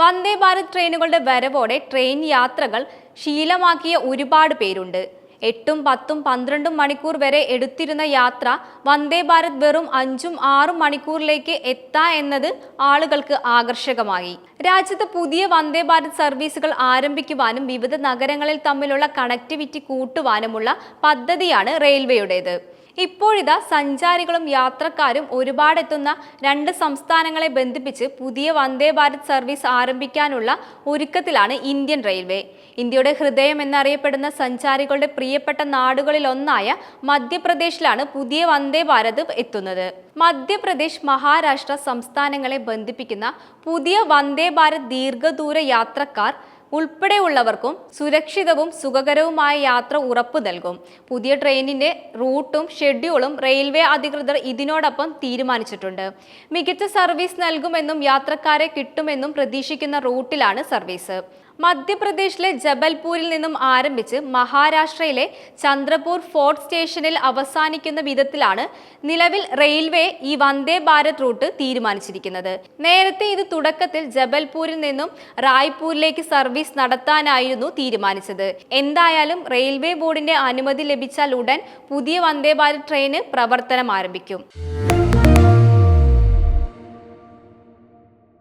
വന്ദേ ഭാരത് ട്രെയിനുകളുടെ വരവോടെ ട്രെയിൻ യാത്രകൾ ശീലമാക്കിയ ഒരുപാട് പേരുണ്ട്. എട്ടും പത്തും പന്ത്രണ്ടും മണിക്കൂർ വരെ എടുത്തിരുന്ന യാത്ര വന്ദേ ഭാരത് വെറും അഞ്ചും ആറും മണിക്കൂറിലേക്ക് എത്താ എന്നത് ആളുകൾക്ക് ആകർഷകമായി. രാജ്യത്ത് പുതിയ വന്ദേ ഭാരത് സർവീസുകൾ ആരംഭിക്കുവാനും വിവിധ നഗരങ്ങളിൽ തമ്മിലുള്ള കണക്ടിവിറ്റി കൂട്ടുവാനുമുള്ള പദ്ധതിയാണ് റെയിൽവേയുടേത് ഇപ്പോഴിതാ സഞ്ചാരികളും യാത്രക്കാരും ഒരുപാടെത്തുന്ന രണ്ട് സംസ്ഥാനങ്ങളെ ബന്ധിപ്പിച്ച് പുതിയ വന്ദേ ഭാരത് സർവീസ് ആരംഭിക്കാനുള്ള ഒരുക്കത്തിലാണ് ഇന്ത്യൻ റെയിൽവേ. ഇന്ത്യയുടെ ഹൃദയം എന്നറിയപ്പെടുന്ന സഞ്ചാരികളുടെ പ്രിയപ്പെട്ട നാടുകളിലൊന്നായ മധ്യപ്രദേശിലാണ് പുതിയ വന്ദേ ഭാരത് എത്തുന്നത്. മധ്യപ്രദേശ് മഹാരാഷ്ട്ര സംസ്ഥാനങ്ങളെ ബന്ധിപ്പിക്കുന്ന പുതിയ വന്ദേ ഭാരത് ദീർഘദൂര യാത്രക്കാർ ഉൾപ്പെടെയുള്ളവർക്കും സുരക്ഷിതവും സുഖകരവുമായ യാത്ര ഉറപ്പു നൽകും. പുതിയ ട്രെയിനിന്റെ റൂട്ടും ഷെഡ്യൂളും റെയിൽവേ അധികൃതർ ഇതിനോടൊപ്പം തീരുമാനിച്ചിട്ടുണ്ട്. മികച്ച സർവീസ് നൽകുമെന്നും യാത്രക്കാരെ കിട്ടുമെന്നും പ്രതീക്ഷിക്കുന്ന റൂട്ടിലാണ് സർവീസ്. മധ്യപ്രദേശിലെ ജബൽപൂരിൽ നിന്നും ആരംഭിച്ച് മഹാരാഷ്ട്രയിലെ ചന്ദ്രപൂർ ഫോർട്ട് സ്റ്റേഷനിൽ അവസാനിക്കുന്ന വിധത്തിലാണ് നിലവിൽ റെയിൽവേ ഈ വന്ദേ ഭാരത് റൂട്ട് തീരുമാനിച്ചിരിക്കുന്നത്. നേരത്തെ ഇത് തുടക്കത്തിൽ ജബൽപൂരിൽ നിന്നും റായ്പൂരിലേക്ക് സർവീസ് നടത്താനായിരുന്നു തീരുമാനിച്ചത്. എന്തായാലും റെയിൽവേ ബോർഡിന്റെ അനുമതി ലഭിച്ചാൽ ഉടൻ പുതിയ വന്ദേ ഭാരത് ട്രെയിന് പ്രവർത്തനം ആരംഭിക്കും.